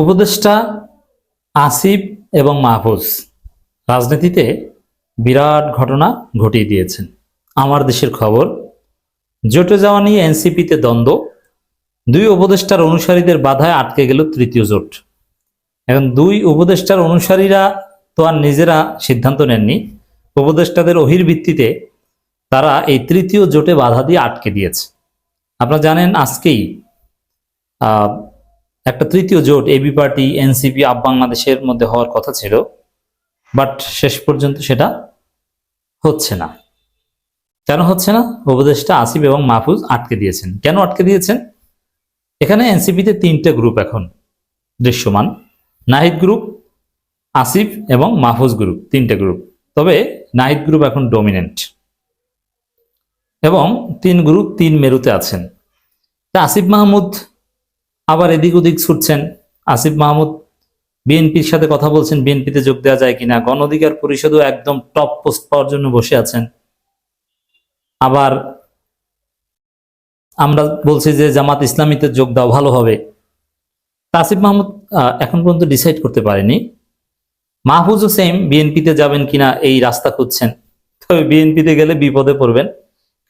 উপদেষ্টা আসিফ এবং মাহফুজ রাজনীতিতে বিরাট ঘটনা ঘটিয়ে দিয়েছেন। আমার দেশের খবর, জোটে যাওয়া নিয়ে এনসিপিতে দ্বন্দ্ব, দুই উপদেষ্টার অনুসারীদের বাধায় আটকে গেল তৃতীয় জোট। এখন দুই উপদেষ্টার অনুসারীরা তো আর নিজেরা সিদ্ধান্ত নেননি। উপদেষ্টাদের অহির ভিত্তিতে তারা এই তৃতীয় জোটে বাধা দিয়ে আটকে দিয়েছে। আপনারা জানেন আজকেই একটা তৃতীয় জোট এবি পার্টি এনসিপি আপ বাংলাদেশের মধ্যে হওয়ার কথা ছিল, বাট শেষ পর্যন্ত সেটা হচ্ছে না। কেন হচ্ছে না? উপদেষ্টা আসিফ এবং মাহফুজ আটকে দিয়েছেন। কেন আটকে দিয়েছেন? এখানে এনসিপিতে তিনটে গ্রুপ এখন দৃশ্যমান। নাহিদ গ্রুপ আসিফ এবং মাহফুজ গ্রুপ তিনটে গ্রুপ তবে নাহিদ গ্রুপ এখন ডমিনেন্ট এবং তিন গ্রুপ তিন মেরুতে আছেন। আসিফ মাহমুদ আবার এদিক ওদিক ছুটছেন আসিফ মাহমুদ। বিএনপির সাথে কথা বলছেন, বিএনপিতে যোগ দেওয়া যায় কিনা? গণ অধিকার পরিষদও একদম টপ পোস্ট পাওয়ার জন্য বসে আছেন। আবার আমরা বলছি যে জামাত ইসলামীতে যোগ দেওয়া ভালো হবে। তা আসিফ মাহমুদ এখন পর্যন্ত ডিসাইড করতে পারেনি। মাহফুজও সেম বিএনপিতে যাবেন কিনা এই রাস্তা খুঁজছেন। তবে বিএনপিতে গেলে বিপদে পড়বেন,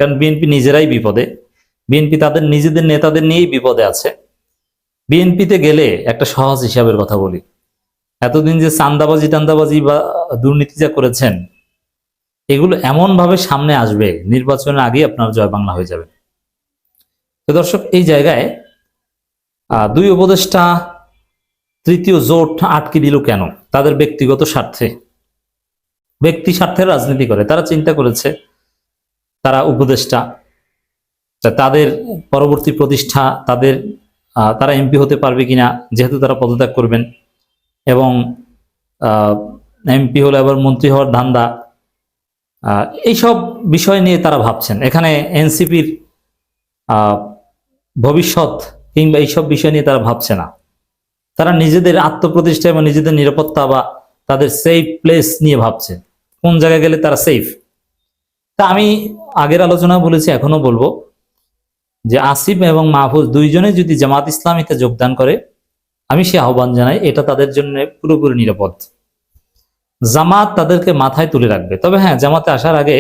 কারণ বিএনপি নিজেরাই বিপদে। বিএনপি তাদের নিজেদের নেতাদের নিয়েই বিপদে আছে। বিএনপিতে গেলে একটা সহজ হিসাবের কথা বলি। এতদিন যে চান্দাবাজি টান্দাবাজি বা দুর্নীতি যা করেছেন, এগুলো এমন ভাবে সামনে আসবে, নির্বাচনের আগেই আপনার জয় বাংলা হয়ে যাবে। তো দর্শক, এই জায়গায় দুই উপদেষ্টা তৃতীয় জোট আটকে দিল কেন? তাদের ব্যক্তিগত স্বার্থে। ব্যক্তি স্বার্থে রাজনীতি করে। তারা চিন্তা করেছে, তারা উপদেষ্টা তাদের পরবর্তী প্রতিষ্ঠা, তাদের তারা এমপি হতে পারবে কিনা, যেহেতু তারা পদত্যাগ করবেন। এবং এমপি হলে আবার মন্ত্রী হওয়ার ধান্দা। এইসব বিষয় নিয়ে তারা ভাবছেন। এখানে এনসিপির ভবিষ্যৎ কিংবা এইসব বিষয় নিয়ে তারা ভাবছে না। তারা নিজেদের আত্মপ্রতিষ্ঠা এবং নিজেদের নিরাপত্তা বা তাদের সেফ প্লেস নিয়ে ভাবছে। কোন জায়গায় গেলে তারা সেফ তা আমি আগের আলোচনা বলেছি এখনও বলব। যে আসিফ এবং মাহফুজ দুইজনে যদি জামাত ইসলামীতে যোগদান করে, আমি সে আহ্বান জানাই, এটা তাদের জন্য পুরোপুরি নিরাপদ। জামাত তাদেরকে মাথায় তুলে রাখবে। তবে হ্যাঁ জামাতে আসার আগে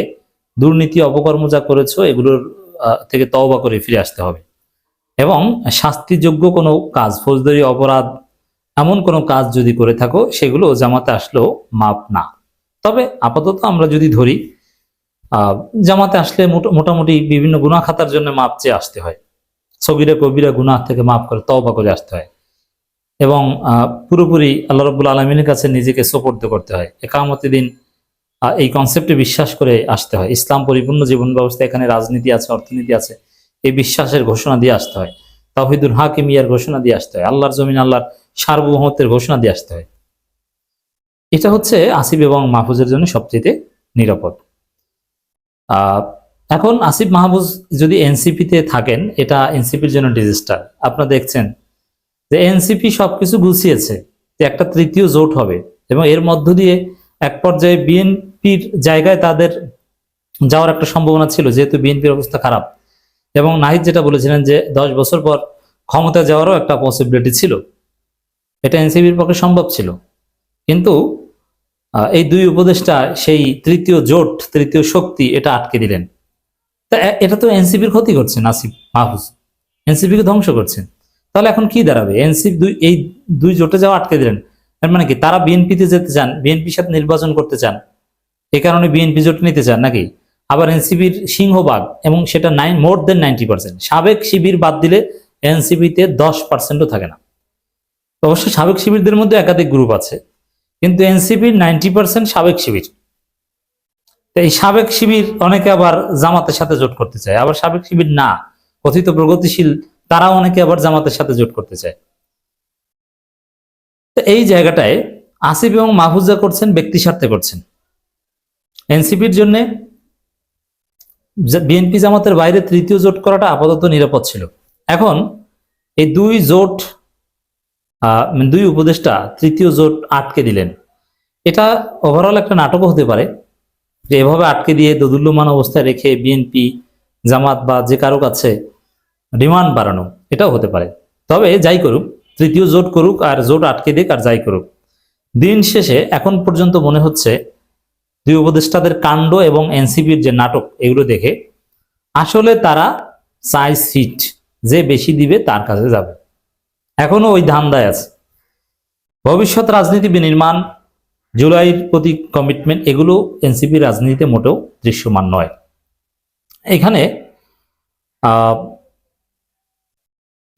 দুর্নীতি, অপকর্ম যা করেছ, এগুলোর থেকে তওবা করে ফিরে আসতে হবে। এবং শাস্তিযোগ্য কোনো কাজ, ফৌজদারি, অপরাধ, এমন কোনো কাজ যদি করে থাকো, সেগুলো জামাতে আসলেও মাপ না। তবে আপাতত আমরা যদি ধরি জামাতে আসলে মোটা- মোটামুটি বিভিন্ন গুণা খাতার জন্য মাপ চেয়ে আসতে হয়। সগিরা কবিরা গুনাহ থেকে মাপ করে, তওবা করে আসতে হয়। এবং পুরোপুরি আল্লাহ রব্বুল আলমিনের কাছে নিজেকে সোপর্দ করতে হয়। একামতি দিন এই কনসেপ্টে বিশ্বাস করে আসতে হয়। ইসলাম পরিপূর্ণ জীবন ব্যবস্থা, এখানে রাজনীতি আছে, অর্থনীতি আছে, এই বিশ্বাসের ঘোষণা দিয়ে আসতে হয়। তাহিদুল হাকিমিয়ার ঘোষণা দিয়ে আসতে হয়। আল্লাহর জমিন, আল্লাহর সার্বভৌমত্বের ঘোষণা দিয়ে আসতে হয়। এটা হচ্ছে আসিফ এবং মাহফুজের জন্য সবচেয়ে নিরাপদ। এখন আসিফ মাহফুজ যদি এনসিপিতে থাকেন, এটা এনসিপির জন্য ডিজাস্টার আপনারা দেখছেন যে এনসিপি সবকিছু গুছিয়েছে যে একটা তৃতীয় জোট হবে এবং এর মধ্য দিয়ে এক পর্যায়ে বিএনপির জায়গায় তাদের যাওয়ার একটা সম্ভাবনা ছিল, যেহেতু বিএনপির অবস্থা খারাপ। এবং নাহিদ যেটা বলেছিলেন যে দশ বছর পর ক্ষমতা যাওয়ারও একটা পসিবিলিটি ছিল। এটা এনসিপির পক্ষে সম্ভব ছিল। কিন্তু এই দুই উপদেষ্টা সেই তৃতীয় জোট, তৃতীয় শক্তি এটা আটকে দিলেন। তা এটা তো এনসিপির ক্ষতি করছেন আসিফ মাহফুজ। এনসিপিকে ধ্বংস করছেন তাহলে এখন কি দাঁড়াবে? এনসিপি দুই, এই দুই জোটে যাওয়া আটকে দিলেন। এর মানে কি, তারা বিএনপিতে যেতে চান, বিএনপির সাথে নির্বাচন করতে চান। এই কারণে বিএনপি জোট নিতে চান নাকি? আবার এনসিপির সিংহভাগ এবং সেটা nine, more than ninety percent. সাবেক শিবির বাদ দিলে এনসিপিতে দশ পার্সেন্টও থাকে না। অবশ্য সাবেক শিবিরদের মধ্যে একাধিক গ্রুপ আছে। কিন্তু এনসিপির নাইনটি পার্সেন্ট সাবেক শিবির। এই সাবেক শিবির অনেকে আবার জামাতের সাথে জোট করতে চায়, আবার সাবেক শিবির না কথিত প্রগতিশীল তারা অনেকে আবার জামাতের সাথে জোট করতে চায়। তো এই জায়গাটায় আসিফ এবং মাহফুজা করছেন, ব্যক্তি স্বার্থে করছেন। এনসিপির জন্য বিএনপি জামাতের বাইরে তৃতীয় জোট করাটা আপাতত নিরাপদ ছিল। এখন এই দুই জোট দুই উপদেষ্টা তৃতীয় জোট আটকে দিলেন। এটা ওভারঅল একটা নাটকও হতে পারে। যে এভাবে আটকে দিয়ে দোদুল্যমান অবস্থায় রেখে বিএনপি জামাত বা যে কারও কাছে ডিমান্ড বাড়ানো, এটাও হতে পারে। তবে যাই করুক, তৃতীয় জোট করুক আর জোট আটকে দিক আর যাই করুক। দিন শেষে এখন পর্যন্ত মনে হচ্ছে দুই উপদেষ্টাদের কাণ্ড এবং এনসিপির যে নাটক, এগুলো দেখে আসলে তারা চাই সিট, যে বেশি দিবে তার কাছে যাবে। এখনও ওই ধান্দায় আছে। ভবিষ্যৎ রাজনীতি বিনির্মাণ জুলাইয়ের প্রতি কমিটমেন্ট এগুলো এনসিপি রাজনীতিতে মোটেও দৃশ্যমান নয়। এখানে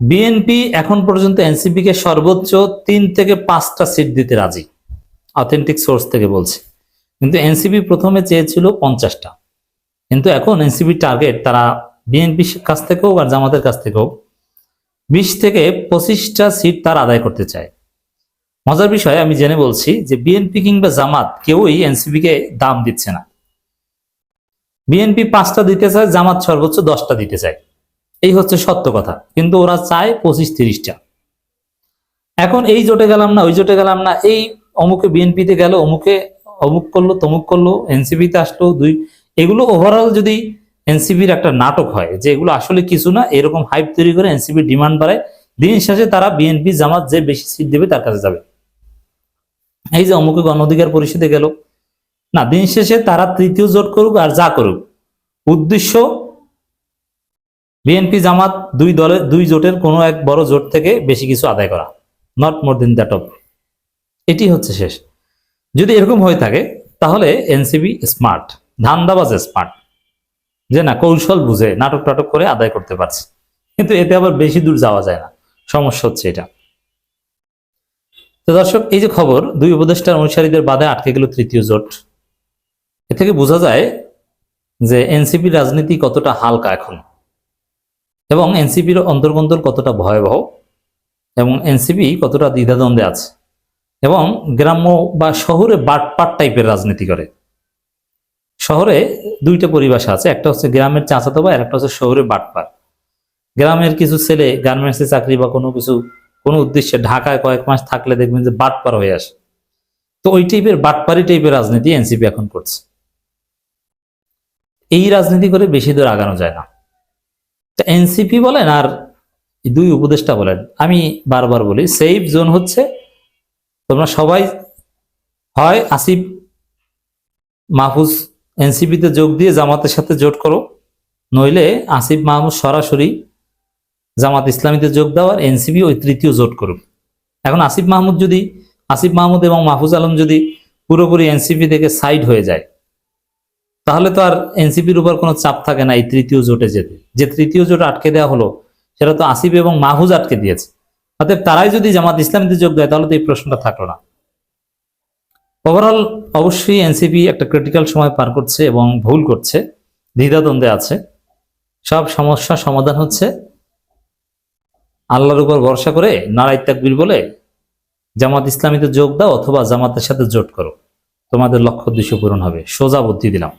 বিএনপি এখন পর্যন্ত এনসিপি কে সর্বোচ্চ তিন থেকে পাঁচটা সিট দিতে রাজি। অথেন্টিক সোর্স থেকে বলছে। কিন্তু এনসিপি প্রথমে চেয়েছিল পঞ্চাশটা। কিন্তু এখন এনসিপি টার্গেট তারা বিএনপির কাছ থেকেও আর জামাতের কাছ থেকেও বিশ থেকে পঁচিশটা সিট তার আদায় করতে চায়। মজার বিষয়, আমি জেনে বলছি যে বিএনপি কিংবা জামাত কেউই এনসিপি কে দাম দিচ্ছে না। বিএনপি পাঁচটা দিতে চায়, জামাত সর্বোচ্চ দশটা দিতে চায়। এই হচ্ছে সত্য কথা, কিন্তু ওরা চায় পঁচিশ তিরিশটা। এখন এই জোটে গেলাম না, ওই জোটে গেলাম না, এই অমুকে বিএনপিতে গেল, অমুকে অমুক করল, তমুক করল এনসিপিতে আসলো, দুই এগুলো ওভারঅল যদি এনসিপির একটা নাটক হয়, যে এগুলো আসলে কিছু না, এরকম হাইপ তৈরি করে এনসিপির ডিমান্ড বাড়ায়। দিন শেষে তারা বিএনপি জামাত যে বেশি সিট দেবে তার কাছে যাবে। এই যে অমুকে গণ অধিকার পরিষদে গেল। না দিন শেষে তারা তৃতীয় জোট করুক আর যা করুক। উদ্দেশ্য বিএনপি জামাত দুই দলের দুই জোটের কোনো এক বড় জোট থেকে বেশি কিছু আদায় করা। Not more than that of এটি হচ্ছে শেষ। যদি এরকম হয়ে থাকে, তাহলে এনসিবি স্মার্ট ধান্দাবাজ স্মার্ট যে না, কৌশল বুঝে নাটক টাটক করে আদায় করতে পারছে। কিন্তু এতে আবার বেশি দূর যাওয়া যায় না। সমস্যা হচ্ছে এটা। তো দর্শক, এই যে খবর, দুই উপদেষ্টার অনুসারীদের বাদে আটকে গেল তৃতীয় জোট। এ থেকে বোঝা যায় যে এনসিপি রাজনীতি কতটা হালকা এখন এবং এনসিপির অন্তর্গন্তর কতটা ভয়াবহ এবং এনসিপি কতটা দ্বিধাদ্বন্দ্বে আছে এবং গ্রাম্য বা শহরে বাটপাট টাইপের রাজনীতি করে। শহরে দুইটা পরিভাষা আছে, একটা হচ্ছে গ্রামের চাচাতো ভাই আর একটা হচ্ছে শহরে বাটপার। গ্রামের কিছু ছেলে গার্মেন্টসে চাকরি বা কোনো কিছু, কোনো উদ্দেশ্যে ঢাকায় কয়েক মাস থাকলে দেখবেন যে বাটপার হয়ে আসে। তো ওই টাইপের বাটপারি টাইপের রাজনীতি এনসিপি এখন করছে। এই রাজনীতি করে বেশি দূর আগানো যায় না। এনসিপি বলেন আর দুই উপদেষ্টা বলেন, আমি বারবার বলি সেফ জোন হচ্ছে তোমরা সবাই হয় আসিফ, মাহফুজ এনসিপিতে যোগ দিয়ে জামাতের সাথে জোট করো। নইলে আসিফ মাহমুদ সরাসরি জামাত ইসলামীতে যোগ দাও আর এনসিপি ওই তৃতীয় জোট করুক। এখন আসিফ মাহমুদ যদি, আসিফ মাহমুদ এবং মাহফুজ আলম যদি পুরোপুরি এনসিপি থেকে সাইড হয়ে যায়, তাহলে তো আর এনসিপির উপর কোনো চাপ থাকে না এই তৃতীয় জোটে যেতে। যে তৃতীয় জোট আটকে দেওয়া হলো, সেটা তো আসিফ এবং মাহফুজ আটকে দিয়েছে। অতএব তারাই যদি জামাত ইসলামীতে যোগ দেয়, তাহলে তো এই প্রশ্নটা থাকল না। ওভারঅল অবশ্যই এনসিপি একটা ক্রিটিক্যাল সময় পার করছে এবং ভুল করছে, দ্বিধাদ্বন্দ্বে আছে। সব সমস্যা সমাধান হচ্ছে। আল্লাহর উপর ভরসা করে নারায় তাকবির বলে, জামাত ইসলামীতে যোগ দাও অথবা জামাতের সাথে জোট করো। তোমাদের লক্ষ্য উদ্দেশ্য পূরণ হবে। সোজা বুদ্ধি দিলাম।